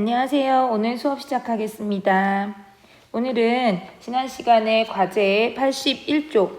안녕하세요. 오늘 수업 시작하겠습니다. 오늘은 지난 시간에 과제 81쪽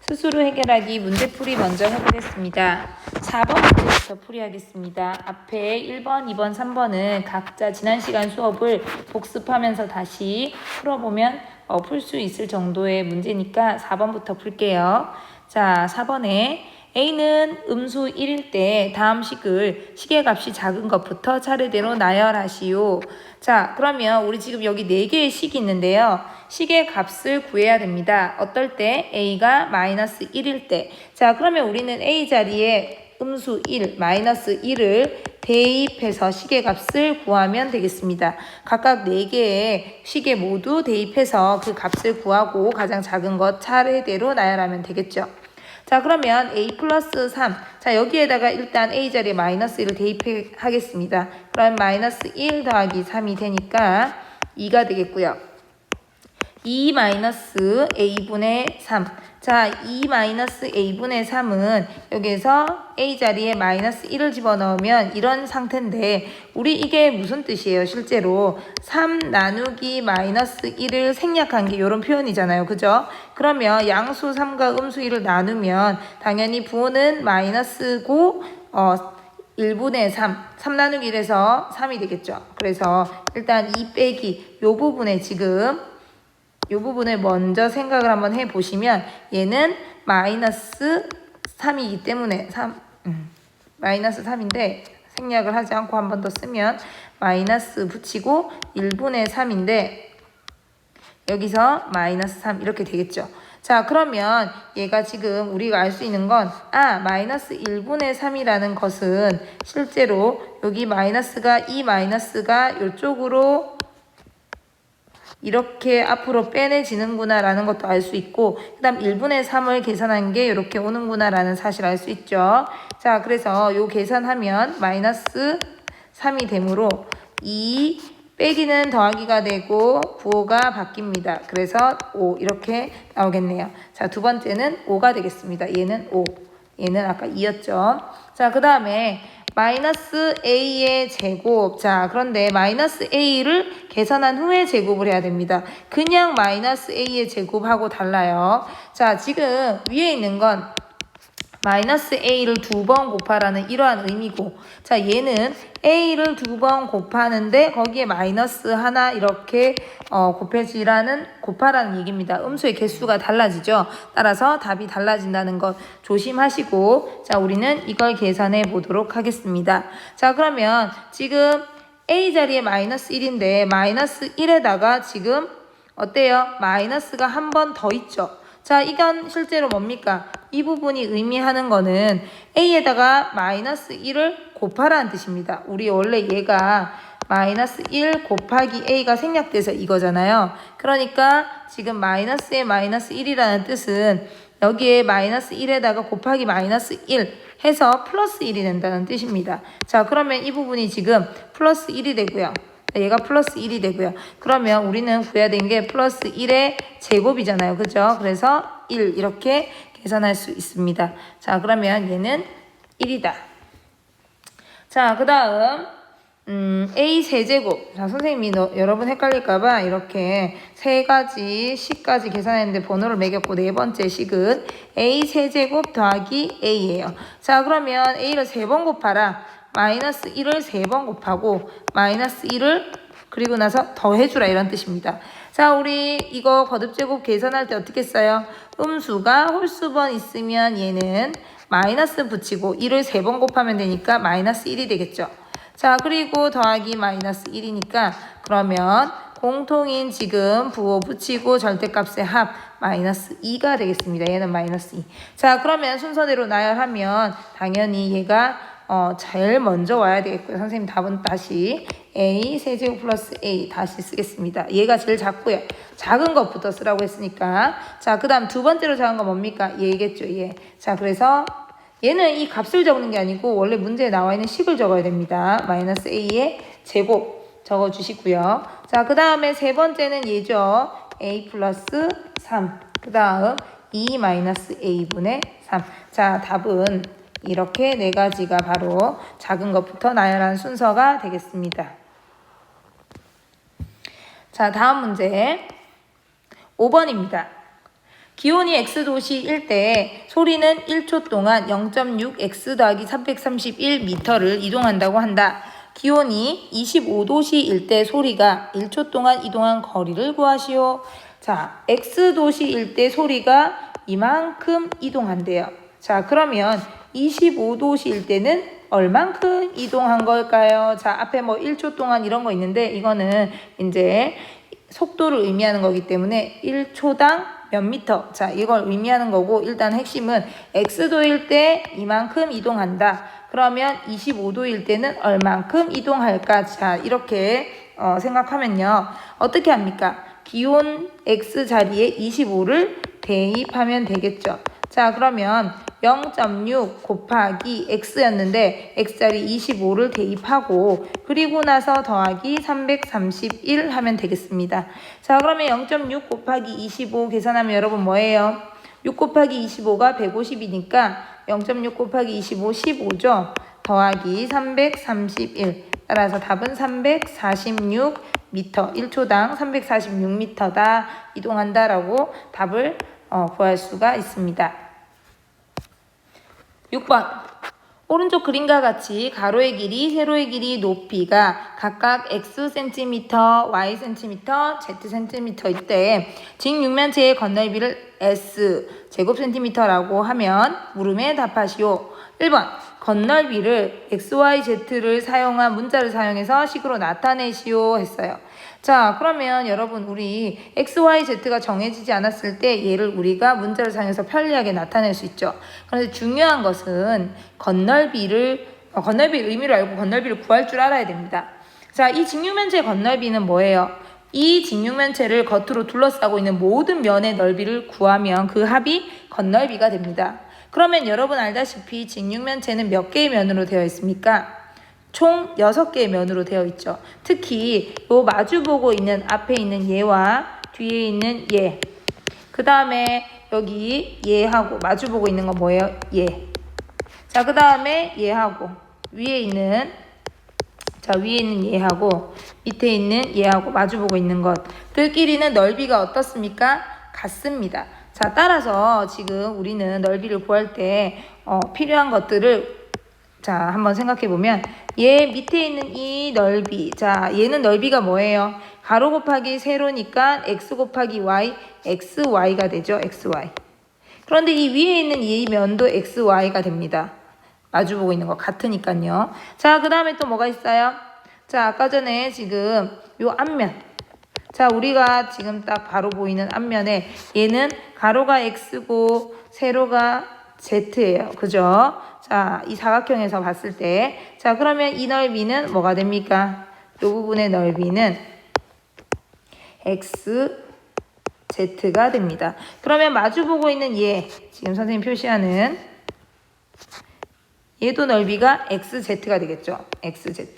스스로 해결하기 문제풀이 먼저 해보겠습니다. 4번 문제부터 풀이하겠습니다. 앞에 1번, 2번, 3번은 각자 지난 시간 수업을 복습하면서 다시 풀어보면 어, 풀 수 있을 정도의 문제니까 4번부터 풀게요. 자, 4번에 A는 음수 1일 때 다음 식을 시계값이 작은 것부터 차례대로 나열하시오. 자, 그러면 우리 지금 여기 4개의 식이 있는데요. 시계 값을 구해야 됩니다. 어떨 때? A가 마이너스 1일 때. 자, 그러면 우리는 A 자리에 음수 1, 마이너스 1을 대입해서 시계 값을 구하면 되겠습니다. 각각 4개의 시계 모두 대입해서 그 값을 구하고 가장 작은 것 차례대로 나열하면 되겠죠. 자, 그러면 a 플러스 3. 자, 여기에다가 일단 a 자리에 마이너스 1을 대입하겠습니다. 그럼 마이너스 1 더하기 3이 되니까 2가 되겠고요. 2 마이너스 a분의 3. 자, 2 마이너스 a분의 3은 여기에서 a 자리에 마이너스 1을 집어넣으면 이런 상태인데 우리 이게 무슨 뜻이에요? 실제로 3 나누기 마이너스 1을 생략한 게 이런 표현이잖아요. 그죠? 그러면 양수 3과 음수 1을 나누면 당연히 부호는 마이너스 고 어 1분의 3, 3 나누기 1에서 3이 되겠죠. 그래서 일단 2 빼기 요 부분에 지금 이 부분을 먼저 생각을 한번 해보시면 얘는 마이너스 3이기 때문에 3, 음, 마이너스 3인데 생략을 하지 않고 한 번 더 쓰면 마이너스 붙이고 1분의 3인데 여기서 마이너스 3 이렇게 되겠죠. 자 그러면 얘가 지금 우리가 알 수 있는 건 아 마이너스 1분의 3이라는 것은 실제로 여기 마이너스가 이 마이너스가 이쪽으로 이렇게 앞으로 빼내지는구나 라는 것도 알 수 있고 그 다음 1분의 3을 계산한 게 이렇게 오는구나 라는 사실 알 수 있죠. 자 그래서 요 계산하면 마이너스 3이 되므로 2 빼기는 더하기가 되고 부호가 바뀝니다. 그래서 5 이렇게 나오겠네요. 자두 번째는 5가 되겠습니다. 얘는 5 얘는 아까 2였죠. 자 그 다음에 마이너스 a의 제곱. 자, 그런데 마이너스 a를 계산한 후에 제곱을 해야 됩니다. 그냥 마이너스 a의 제곱하고 달라요. 자, 지금 위에 있는 건 마이너스 a를 두 번 곱하라는 이러한 의미고 자 얘는 a를 두 번 곱하는데 거기에 마이너스 하나 이렇게 어, 곱해지라는 곱하라는 얘기입니다. 음수의 개수가 달라지죠. 따라서 답이 달라진다는 것 조심하시고 자 우리는 이걸 계산해 보도록 하겠습니다. 자 그러면 지금 a 자리에 마이너스 1인데 마이너스 1에다가 지금 어때요? 마이너스가 한 번 더 있죠. 자, 이건 실제로 뭡니까? 이 부분이 의미하는 거는 a에다가 마이너스 1을 곱하라는 뜻입니다. 우리 원래 얘가 마이너스 1 곱하기 a가 생략돼서 이거잖아요. 그러니까 지금 마이너스에 마이너스 1이라는 뜻은 여기에 마이너스 1에다가 곱하기 마이너스 1 해서 플러스 1이 된다는 뜻입니다. 자, 그러면 이 부분이 지금 플러스 1이 되고요. 얘가 플러스 1이 되고요. 그러면 우리는 구해야 되는 게 플러스 1의 제곱이잖아요. 그죠? 그래서 1 이렇게 계산할 수 있습니다. 자, 그러면 얘는 1이다. 자, 그 다음 음, A 세제곱. 자, 선생님이 너, 여러분 헷갈릴까봐 이렇게 세 가지 식까지 계산했는데 번호를 매겼고 네 번째 식은 A 세제곱 더하기 A예요. 자, 그러면 A를 세 번 곱하라. 마이너스 1을 세 번 곱하고 마이너스 1을 그리고 나서 더해주라 이런 뜻입니다. 자, 우리 이거 거듭제곱 계산할 때 어떻게 써요? 음수가 홀수번 있으면 얘는 마이너스 붙이고 1을 세번 곱하면 되니까 마이너스 1이 되겠죠. 자, 그리고 더하기 마이너스 1이니까 그러면 공통인 지금 부호 붙이고 절대값의 합 마이너스 2가 되겠습니다. 얘는 마이너스 2. 자, 그러면 순서대로 나열하면 당연히 얘가 어, 제일 먼저 와야 되겠고요. 선생님 답은 다시 a 세제곱 플러스 a 다시 쓰겠습니다. 얘가 제일 작고요. 작은 것부터 쓰라고 했으니까 자, 그 다음 두 번째로 작은 건 뭡니까? 얘겠죠, 얘. 자, 그래서 얘는 이 값을 적는 게 아니고 원래 문제에 나와 있는 식을 적어야 됩니다. 마이너스 a의 제곱 적어 주시고요. 자, 그 다음에 세 번째는 얘죠. a 플러스 3. 그 다음 2 마이너스 a분의 3. 자, 답은 이렇게 네 가지가 바로 작은 것부터 나열한 순서가 되겠습니다. 자, 다음 문제. 5번입니다. 기온이 x도시일 때 소리는 1초 동안 0.6x 더하기 331m를 이동한다고 한다. 기온이 25도시일 때 소리가 1초 동안 이동한 거리를 구하시오. 자, x도시일 때 소리가 이만큼 이동한대요. 자, 그러면 25도시일 때는 얼만큼 이동한 걸까요? 자, 앞에 뭐 1초 동안 이런 거 있는데 이거는 이제 속도를 의미하는 거기 때문에 1초당 몇 미터. 자, 이걸 의미하는 거고 일단 핵심은 x도일 때 이만큼 이동한다. 그러면 25도일 때는 얼만큼 이동할까? 자, 이렇게 어, 생각하면요. 어떻게 합니까? 기온 x 자리에 25를 대입하면 되겠죠. 자, 그러면 0.6 곱하기 x였는데 x자리 25를 대입하고 그리고 나서 더하기 331 하면 되겠습니다. 자 그러면 0.6 곱하기 25 계산하면 여러분 뭐예요? 6 곱하기 25가 150이니까 0.6 곱하기 25 15죠. 더하기 331 따라서 답은 346m 1초당 346m다 이동한다라고 답을 어, 구할 수가 있습니다. 6번 오른쪽 그림과 같이 가로의 길이, 세로의 길이, 높이가 각각 x cm, y cm, z cm일 때 직육면체의 건널비를 s 제곱 cm라고 하면 물음에 답하시오. 1번 건널비를 xyz를 사용한 문자를 사용해서 식으로 나타내시오 했어요. 자, 그러면 여러분 우리 x, y, z가 정해지지 않았을 때 얘를 우리가 문자를 사용해서 편리하게 나타낼 수 있죠. 그런데 중요한 것은 건널비를 어, 건널비 의미를 알고 건널비를 구할 줄 알아야 됩니다. 자, 이 직육면체 건널비는 뭐예요? 이 직육면체를 겉으로 둘러싸고 있는 모든 면의 넓이를 구하면 그 합이 건널비가 됩니다. 그러면 여러분 알다시피 직육면체는 몇 개의 면으로 되어 있습니까? 총 6개의 면으로 되어 있죠. 특히 요 마주보고 있는 앞에 있는 얘와 뒤에 있는 얘. 그 다음에 여기 얘하고 마주보고 있는 거 뭐예요? 얘. 자, 그 다음에 얘하고 위에 있는 자, 위에 있는 얘하고 밑에 있는 얘하고 마주보고 있는 것들끼리는 넓이가 어떻습니까? 같습니다. 자, 따라서 지금 우리는 넓이를 구할 때 어, 필요한 것들을 자, 한번 생각해 보면 얘 밑에 있는 이 넓이. 자, 얘는 넓이가 뭐예요? 가로 곱하기 세로니까 x 곱하기 y, xy가 되죠. xy. 그런데 이 위에 있는 이 면도 xy가 됩니다. 마주보고 있는 거 같으니까요. 자, 그 다음에 또 뭐가 있어요? 자, 아까 전에 지금 요 앞면. 자, 우리가 지금 딱 바로 보이는 앞면에 얘는 가로가 x고 세로가 z예요. 그죠? 자, 이 사각형에서 봤을 때. 자, 그러면 이 넓이는 뭐가 됩니까? 이 부분의 넓이는 x, z가 됩니다. 그러면 마주 보고 있는 얘, 지금 선생님 표시하는 얘도 넓이가 xz가 되겠죠. xz.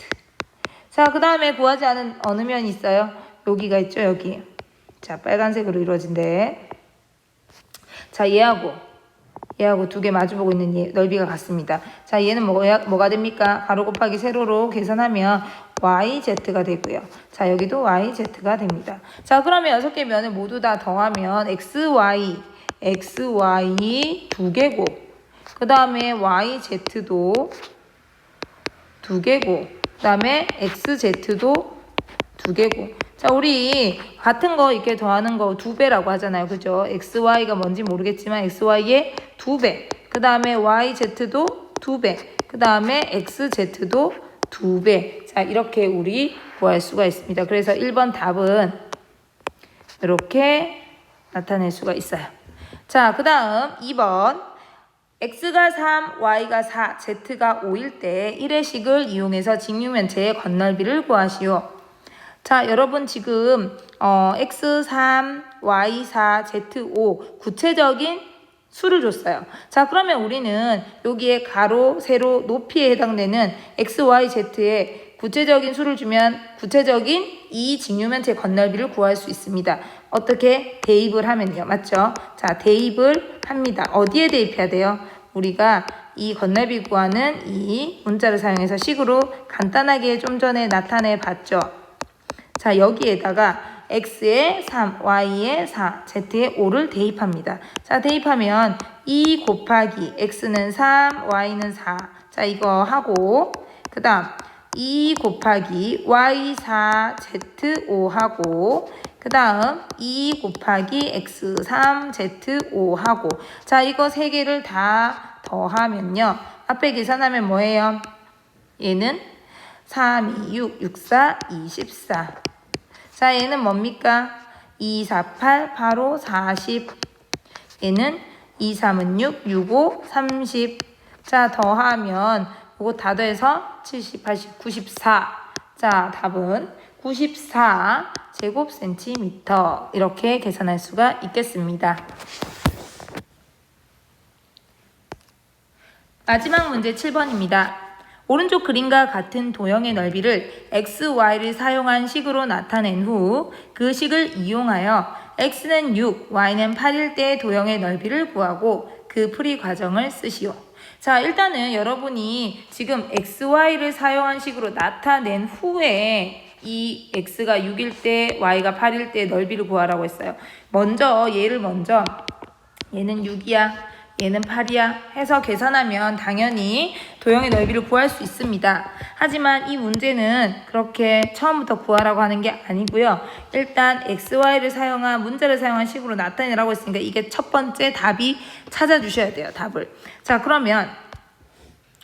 자, 그 다음에 구하지 않은 어느 면이 있어요? 여기가 있죠, 여기. 자, 빨간색으로 이루어진데. 자, 얘하고 얘하고 두 개 마주보고 있는 얘, 넓이가 같습니다. 자, 얘는 뭐가, 뭐가 됩니까? 가로 곱하기 세로로 계산하면 yz가 되고요. 자, 여기도 yz가 됩니다. 자, 그러면 여섯 개 면을 모두 다 더하면 xy, xy 두 개고, 그 다음에 yz도 두 개고, 그 다음에 xz도 두 개고. 자, 우리 같은 거 이렇게 더하는 거 두 배라고 하잖아요. 그죠? xy가 뭔지 모르겠지만 xy의 두 배. 그 다음에 yz도 두 배. 그 다음에 xz도 두 배. 자, 이렇게 우리 구할 수가 있습니다. 그래서 1번 답은 이렇게 나타낼 수가 있어요. 자, 그 다음 2번. x가 3, y가 4, z가 5일 때 1의 식을 이용해서 직육면체의 건널비를 구하시오. 자, 여러분 지금 어, x3, y4, z5 구체적인 수를 줬어요. 자, 그러면 우리는 여기에 가로, 세로, 높이에 해당되는 x, y, z의 구체적인 수를 주면 구체적인 이 직육면체 건널비를 구할 수 있습니다. 어떻게 대입을 하면요. 맞죠? 자, 대입을 합니다. 어디에 대입해야 돼요? 우리가 이 건널비 구하는 이 문자를 사용해서 식으로 간단하게 좀 전에 나타내 봤죠. 자, 여기에다가 x에 3, y에 4, z에 5를 대입합니다. 자, 대입하면 2 곱하기 x는 3, y는 4. 자, 이거 하고 그 다음 2 곱하기 y4 z5 하고 그 다음 2 곱하기 x3 z5 하고 자 이거 세 개를 다 더하면요 앞에 계산하면 뭐예요? 얘는 3, 2, 6, 6, 4, 24. 자 얘는 뭡니까? 2, 4, 8, 8, 5, 40. 얘는 2, 3은 6, 6, 5, 30. 자, 더하면 이거 다 더해서 70, 80, 94. 자, 답은 94 제곱 센티미터. 이렇게 계산할 수가 있겠습니다. 마지막 문제 7번입니다. 오른쪽 그림과 같은 도형의 넓이를 x, y를 사용한 식으로 나타낸 후 그 식을 이용하여 x는 6, y는 8일 때 도형의 넓이를 구하고 그 풀이 과정을 쓰시오. 자, 일단은 여러분이 지금 x, y를 사용한 식으로 나타낸 후에 이 x가 6일 때, y가 8일 때 넓이를 구하라고 했어요. 먼저 얘를 먼저 얘는 6이야. 얘는 8이야 해서 계산하면 당연히 도형의 넓이를 구할 수 있습니다. 하지만 이 문제는 그렇게 처음부터 구하라고 하는 게 아니고요. 일단 x, y를 사용한 문자를 사용한 식으로 나타내라고 했으니까 이게 첫 번째 답이 찾아주셔야 돼요. 답을. 자 그러면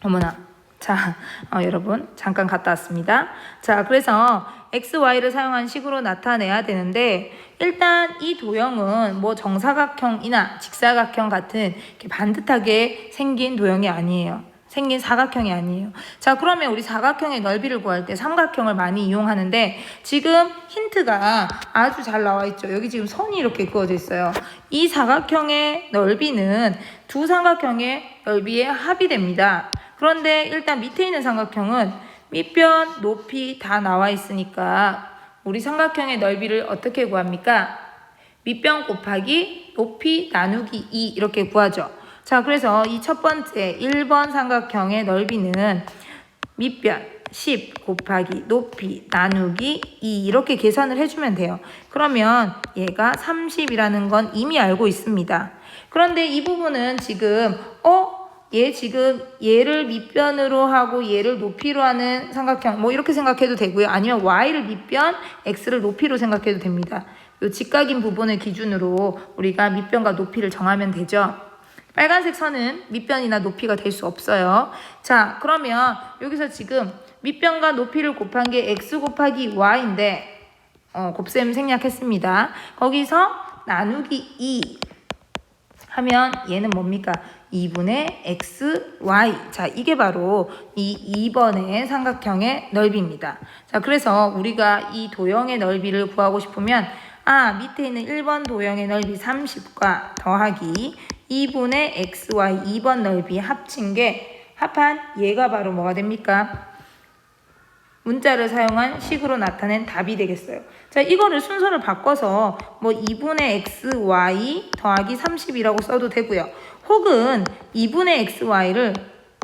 어머나. 자, 어, 여러분, 잠깐 갔다 왔습니다. 자, 그래서 x, y를 사용한 식으로 나타내야 되는데, 일단 이 도형은 뭐 정사각형이나 직사각형 같은 반듯하게 생긴 도형이 아니에요. 생긴 사각형이 아니에요. 자, 그러면 우리 사각형의 넓이를 구할 때 삼각형을 많이 이용하는데, 지금 힌트가 아주 잘 나와 있죠. 여기 지금 선이 이렇게 그어져 있어요. 이 사각형의 넓이는 두 삼각형의 넓이의 합이 됩니다. 그런데 일단 밑에 있는 삼각형은 밑변, 높이 다 나와 있으니까 우리 삼각형의 넓이를 어떻게 구합니까? 밑변 곱하기 높이 나누기 2 이렇게 구하죠. 자, 그래서 이 첫 번째 1번 삼각형의 넓이는 밑변 10 곱하기 높이 나누기 2 이렇게 계산을 해주면 돼요. 그러면 얘가 30이라는 건 이미 알고 있습니다. 그런데 이 부분은 지금 어? 얘 지금 얘를 밑변으로 하고 얘를 높이로 하는 삼각형 뭐 이렇게 생각해도 되고요. 아니면 y를 밑변, x를 높이로 생각해도 됩니다. 요 직각인 부분을 기준으로 우리가 밑변과 높이를 정하면 되죠. 빨간색 선은 밑변이나 높이가 될 수 없어요. 자, 그러면 여기서 지금 밑변과 높이를 곱한 게 x 곱하기 y인데 어, 곱셈 생략했습니다. 거기서 나누기 2 하면 얘는 뭡니까? 2분의 x, y. 자, 이게 바로 이 2번의 삼각형의 넓이입니다. 자, 그래서 우리가 이 도형의 넓이를 구하고 싶으면 아, 밑에 있는 1번 도형의 넓이 30과 더하기 2분의 x, y 2번 넓이 합친 게 합한 얘가 바로 뭐가 됩니까? 문자를 사용한 식으로 나타낸 답이 되겠어요. 자, 이거를 순서를 바꿔서 뭐 2분의 x, y 더하기 30이라고 써도 되고요. 혹은 2분의 x, y를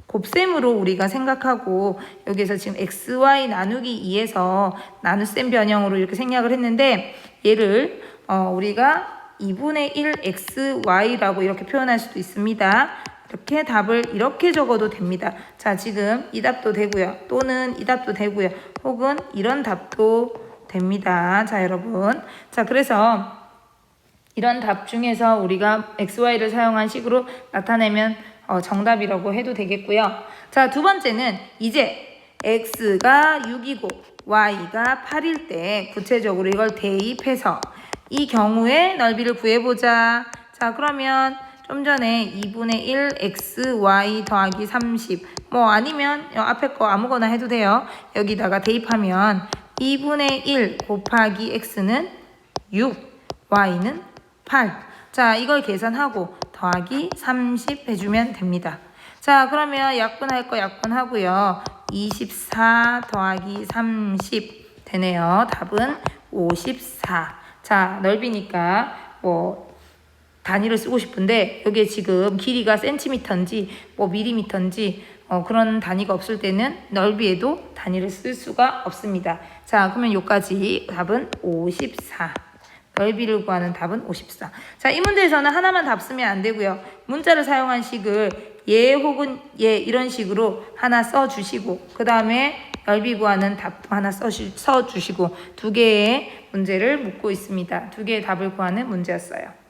곱셈으로 우리가 생각하고 여기서 지금 x, y 나누기 2에서 나눗셈 변형으로 이렇게 생략을 했는데 얘를 어, 우리가 2분의 1 x, y라고 이렇게 표현할 수도 있습니다. 이렇게 답을 이렇게 적어도 됩니다. 자, 지금 이 답도 되고요. 또는 이 답도 되고요. 혹은 이런 답도 됩니다. 자, 여러분. 자, 그래서 이런 답 중에서 우리가 xy를 사용한 식으로 나타내면 어, 정답이라고 해도 되겠고요. 자, 두 번째는 이제 x가 6이고 y가 8일 때 구체적으로 이걸 대입해서 이 경우에 넓이를 구해보자. 자, 그러면 좀 전에 2분의 1 x, y 더하기 30. 뭐 아니면 앞에 거 아무거나 해도 돼요. 여기다가 대입하면 2분의 1 곱하기 x는 6, y는 8. 자, 이걸 계산하고 더하기 30 해주면 됩니다. 자, 그러면 약분할 거 약분하고요. 24 더하기 30 되네요. 답은 54. 자, 넓이니까 뭐 단위를 쓰고 싶은데 여기에 지금 길이가 센티미터인지 뭐 미리미터인지 어, 그런 단위가 없을 때는 넓이에도 단위를 쓸 수가 없습니다. 자, 그러면 여기까지 답은 54. 넓이를 구하는 답은 54. 자, 이 문제에서는 하나만 답 쓰면 안 되고요. 문자를 사용한 식을 예 혹은 예 이런 식으로 하나 써 주시고 그 다음에 넓이 구하는 답도 하나 써, 써 주시고 두 개의 문제를 묻고 있습니다. 두 개의 답을 구하는 문제였어요.